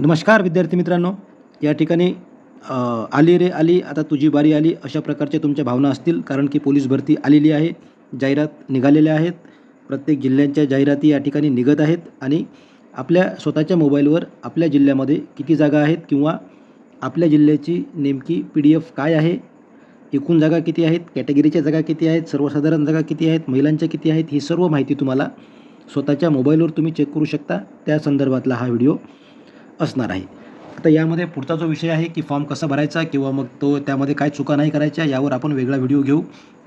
नमस्कार विद्यार्थी मित्रांनो. या ठिकाणी आली रे आली आता तुझी बारी आली अशा प्रकारच्या तुमच्या भावना असतील कारण की पोलीस भरती आलेली आहे जाहिरात निघालेल्या आहेत प्रत्येक जिल्ह्यांच्या जाहिराती या ठिकाणी निघत आहेत आणि आपल्या स्वतःच्या मोबाईलवर आपल्या जिल्ह्यामध्ये किती जागा आहेत किंवा आपल्या जिल्ह्याची नेमकी पी डी एफ काय आहे एकूण जागा किती आहेत कॅटेगरीच्या जागा किती आहेत सर्वसाधारण जागा किती आहेत महिलांच्या किती आहेत ही सर्व माहिती तुम्हाला स्वतःच्या मोबाईलवर तुम्ही चेक करू शकता. त्या संदर्भातला हा व्हिडिओ असणार आहे. आता यामध्ये पुढचा जो विषय आहे की फॉर्म कसा भरायचा किंवा मग तो त्यामध्ये काय चुका नाही करायच्या यावर आपण वेगळा व्हिडिओ घेऊ.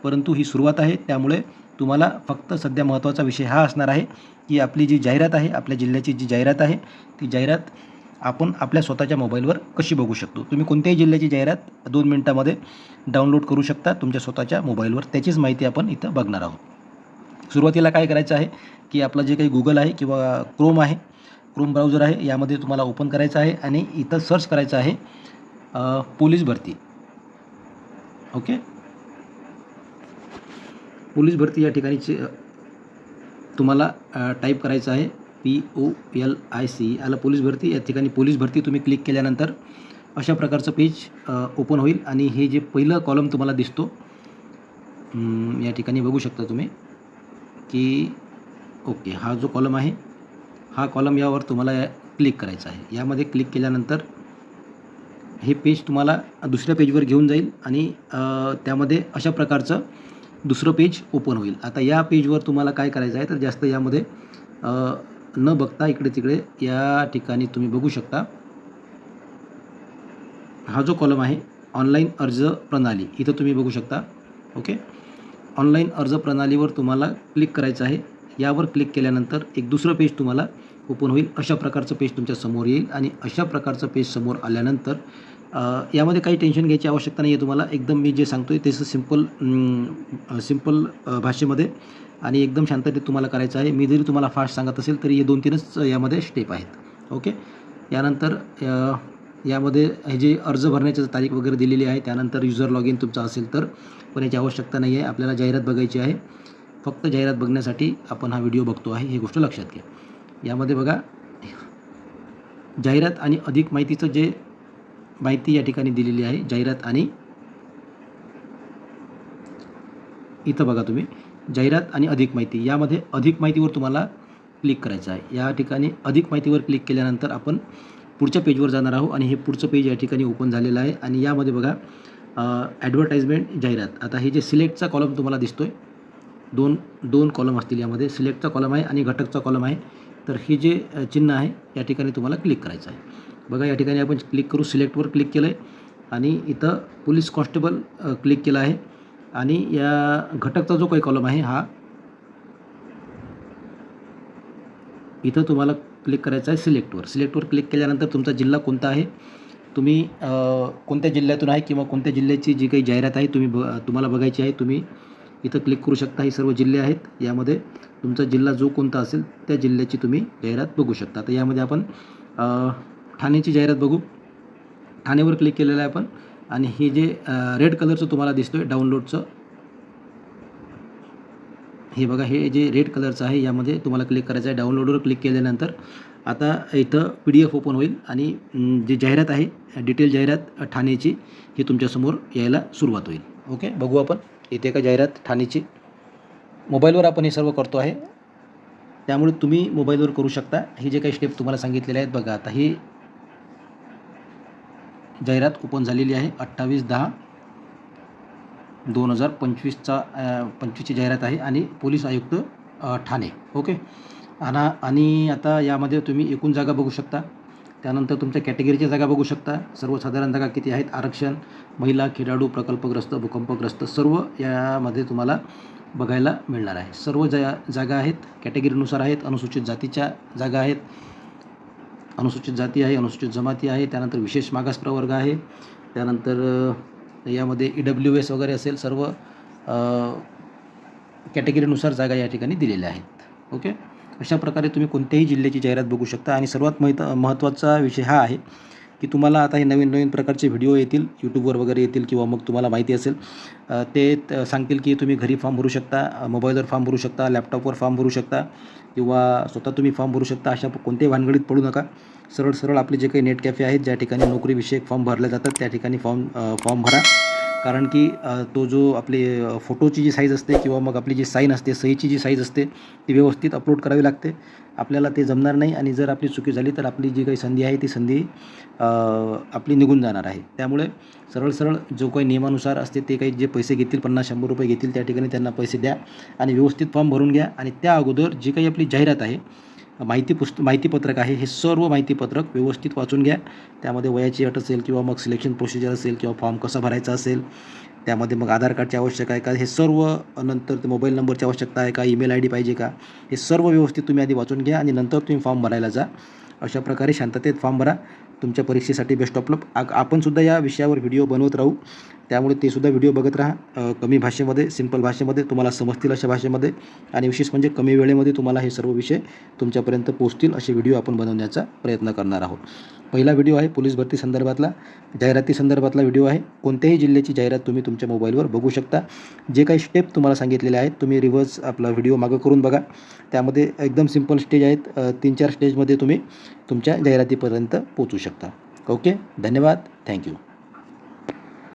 परंतु ही सुरुवात आहे. त्यामुळे तुम्हाला फक्त सध्या महत्त्वाचा विषय हा असणार आहे की आपली जी जाहिरात आहे आपल्या जिल्ह्याची जी जाहिरात आहे ती जाहिरात आपण आपल्या स्वतःच्या मोबाईलवर कशी बघू शकतो? तुम्ही कोणत्याही जिल्ह्याची जाहिरात दोन मिनटामध्ये डाउनलोड करू शकता. तुमच्या स्वतःच्या मोबाईलवर त्याचीच माहिती आपण इथं बघणार आहोत. सुरुवातीला काय करायचं आहे की आपलं जे काही गुगल आहे किंवा क्रोम आहे क्रोम ब्राउझर आहे यामध्ये तुम्हाला ओपन करायचं आहे आणि इथं सर्च करायचं आहे पोलीस भरती. ओके पोलीस भरती या ठिकाणीचे तुम्हाला टाईप करायचं आहे P O L I C आला पोलीस भरती या ठिकाणी पोलीस भरती तुम्ही क्लिक केल्यानंतर अशा प्रकारचं पेज ओपन होईल आणि हे जे पहिलं कॉलम तुम्हाला दिसतो या ठिकाणी बघू शकता तुम्ही की ओके हा जो कॉलम आहे हा कॉलम यावर तुम्हाला क्लिक करायचा आहे. यामध्ये क्लिक केल्यानंतर हे पेज तुम्हाला दुसऱ्या पेजवर घेऊन जाईल आणि त्यामध्ये अशा प्रकारचं दुसरं पेज ओपन होईल. आता या पेजवर तुम्हाला काय करायचं आहे तर जास्त यामध्ये न बघता इकडे तिकडे या ठिकाणी तुम्ही बघू शकता. हा जो कॉलम आहे ऑनलाईन अर्ज प्रणाली इथं तुम्ही बघू शकता. ओके ऑनलाईन अर्ज प्रणालीवर तुम्हाला क्लिक करायचं आहे. यावर क्लिक केल्यानंतर एक दुसरं पेज तुम्हाला ओपन होईल. अशा प्रकारचं पेज तुमच्यासमोर येईल आणि अशा प्रकारचं पेज समोर आल्यानंतर यामध्ये काही टेन्शन घ्यायची आवश्यकता नाही आहे तुम्हाला. एकदम मी जे सांगतो आहे त्याचं सिंपल सिंपल भाषेमध्ये आणि एकदम शांततेत तुम्हाला करायचं आहे. मी जरी तुम्हाला फास्ट सांगत असेल तरी हे दोन तीनच यामध्ये स्टेप आहेत. ओके यानंतर यामध्ये हे जे अर्ज भरण्याची तारीख वगैरे दिलेली आहे त्यानंतर युजर लॉग इन तुमचा असेल तर पण याची आवश्यकता नाही आहे आपल्याला जाहिरात बघायची आहे. फक्त जाहिरात बघण्यासाठी आपण हा व्हिडिओ बघतो आहे ही गोष्ट लक्षात घ्या. यामध्ये बघा जाहिरात आणि अधिक माहितीचं जे माहिती या ठिकाणी दिलेली आहे जाहिरात आणि इथं बघा तुम्ही जाहिरात आणि अधिक माहिती. यामध्ये अधिक माहितीवर तुम्हाला क्लिक करायचं आहे. या ठिकाणी अधिक माहितीवर क्लिक केल्यानंतर आपण पुढच्या पेजवर जाणार आहोत आणि हे पुढचं पेज या ठिकाणी ओपन झालेलं आहे. आणि यामध्ये बघा ॲडव्हर्टाईजमेंट जाहिरात. आता हे जे सिलेक्टचा कॉलम तुम्हाला दिसतो आहे दोन दोन कॉलम असतील यामध्ये. सिलेक्टचा कॉलम आहे आणि घटकचा कॉलम आहे. तर हे जे चिन्ह आहे या ठिकाणी तुम्हाला क्लिक करायचं आहे. बघा या ठिकाणी आपण क्लिक करू. सिलेक्टवर क्लिक केलं आहे आणि इथं पोलीस कॉन्स्टेबल क्लिक केलं आहे. आणि या घटकचा जो काही कॉलम आहे हा इथं तुम्हाला क्लिक करायचं आहे सिलेक्टवर सिलेक्टवर क्लिक केल्यानंतर तुमचा जिल्हा कोणता आहे? तुम्ही कोणत्या जिल्ह्यातून आहे किंवा कोणत्या जिल्ह्याची जी काही जाहिरात आहे तुम्ही ब तुम्हाला बघायची आहे तुम्ही इथं क्लिक करू शकता. हे सर्व जिल्हे आहेत. यामध्ये तुमचा जिल्हा जो कोणता असेल त्या जिल्ह्याची तुम्ही जाहिरात बघू शकता. तर यामध्ये आपण ठाण्याची जाहिरात बघू. ठाण्यावर क्लिक केलेलं आहे आपण. आणि हे जे रेड कलरचं तुम्हाला दिसतो आहे डाउनलोडचं हे बघा हे जे रेड कलरचं आहे यामध्ये तुम्हाला क्लिक करायचं आहे. डाउनलोडवर क्लिक केल्यानंतर आता इथं पी डी एफ ओपन होईल. आणि जी जाहिरात आहे डिटेल जाहिरात ठाण्याची ही तुमच्यासमोर यायला सुरुवात होईल. ओके बघू आपण. येते का जाहिरात ठाणेची? मोबाईलवर आपण हे सर्व करतो आहे. त्यामुळे तुम्ही मोबाईलवर करू शकता. हे जे काही स्टेप तुम्हाला सांगितलेले आहेत बघा आता ही जाहिरात ओपन झालेली आहे. अठ्ठावीस दहा दोन हजार पंचवीसचा पंचवीसची जाहिरात आहे आणि पोलीस आयुक्त ठाणे. ओके? आणि आणि आता यामध्ये तुम्ही एकूण जागा बघू शकता. त्यानंतर तुमच्या कॅटेगरीच्या जागा बघू शकता. सर्वसाधारण जागा किती आहेत? आरक्षण महिला खेळाडू प्रकल्पग्रस्त भूकंपग्रस्त सर्व यामध्ये तुम्हाला बघायला मिळणार आहे. सर्व जा जागा आहेत कॅटेगरीनुसार आहेत अनुसूचित जातीच्या जागा आहेत अनुसूचित जाती आहे अनुसूचित जमाती आहे त्यानंतर विशेष मागास प्रवर्ग आहे त्यानंतर यामध्ये ई डब्ल्यू एस वगैरे असेल सर्व कॅटेगरीनुसार जागा या ठिकाणी दिलेल्या आहेत. ओके? अशा प्रकारे तुम्ही कोणत्याही जिल्ह्याची जाहिरात बघू शकता. आणि सर्वात महत्त्व महत्त्वाचा विषय हा आहे की तुम्हाला आता हे नवीन नवीन प्रकारचे व्हिडिओ येतील यूट्यूबवर वगैरे येतील किंवा मग तुम्हाला माहिती असेल ते त- सांगतील की तुम्ही घरी फॉर्म भरू शकता मोबाईलवर फॉर्म भरू शकता लॅपटॉपवर फॉर्म भरू शकता किंवा स्वतः तुम्ही फॉर्म भरू शकता अशा कोणत्याही भानगडीत पडू नका. सरळ सरळ आपले जे काही नेट कॅफे आहेत ज्या ठिकाणी नोकरीविषयक फॉर्म भरले जातात त्या ठिकाणी फॉर्म फॉर्म भरा. कारण की तो जो आपले फोटोची जी साईज असते किंवा मग आपली जी साईन असते सहीची जी साईज असते ती व्यवस्थित अपलोड करावी लागते. आपल्याला ते जमणार नाही आणि जर आपली चुकी झाली तर आपली जी काही संधी आहे ती संधी आपली निघून जाणार आहे. त्यामुळे सरळ सरळ जो काही नियमानुसार असते ते काही जे पैसे घेतील पन्नास शंभर रुपये घेतील त्या ठिकाणी त्यांना पैसे द्या आणि व्यवस्थित फॉर्म भरून घ्या. आणि त्या अगोदर जी काही आपली जाहिरात आहे माहिती पुस्त माहितीपत्रक आहे. हे सर्व माहितीपत्रक व्यवस्थित वाचून घ्या. त्यामध्ये वयाची अट असेल किंवा मग सिलेक्शन प्रोसिजर असेल किंवा फॉर्म कसा भरायचा असेल त्यामध्ये मग आधार कार्डची आवश्यक आहे का? हे सर्व नंतर ते मोबाईल नंबरची आवश्यकता आहे का? ईमेल आय डी पाहिजे का? हे सर्व व्यवस्थित तुम्ही आधी वाचून घ्या आणि नंतर तुम्ही फॉर्म भरायला जा. अशा प्रकारे शांततेत फॉर्म भरा. तुमच्या परीक्षेसाठी बेस्ट ऑफ लक आपणसुद्धा या विषयावर व्हिडिओ बनवत राहू. त्यामुळे ते सुद्धा व्हिडिओ बघत राहा. कमी भाषेमध्ये सिंपल भाषेमध्ये तुम्हाला समजतील अशा भाषेमध्ये. आणि विशेष म्हणजे कमी वेळेमध्ये तुम्हाला हे सर्व विषय तुमच्यापर्यंत पोचतील असे व्हिडिओ आपण बनवण्याचा प्रयत्न करणार आहोत. पहिला व्हिडिओ आहे पोलीस भरती संदर्भातला. जाहिराती संदर्भातला व्हिडिओ आहे. कोणत्याही जिल्ह्याची जाहिरात तुम्ही तुमच्या मोबाईलवर बघू शकता. जे काही स्टेप तुम्हाला सांगितलेले आहेत तुम्ही रिव्हर्स आपला व्हिडिओ मागं करून बघा. त्यामध्ये एकदम सिंपल स्टेज आहेत. तीन चार स्टेजमध्ये तुम्ही तुमच्या जाहिरातीपर्यंत पोचू शकता. ओके? धन्यवाद. थँक्यू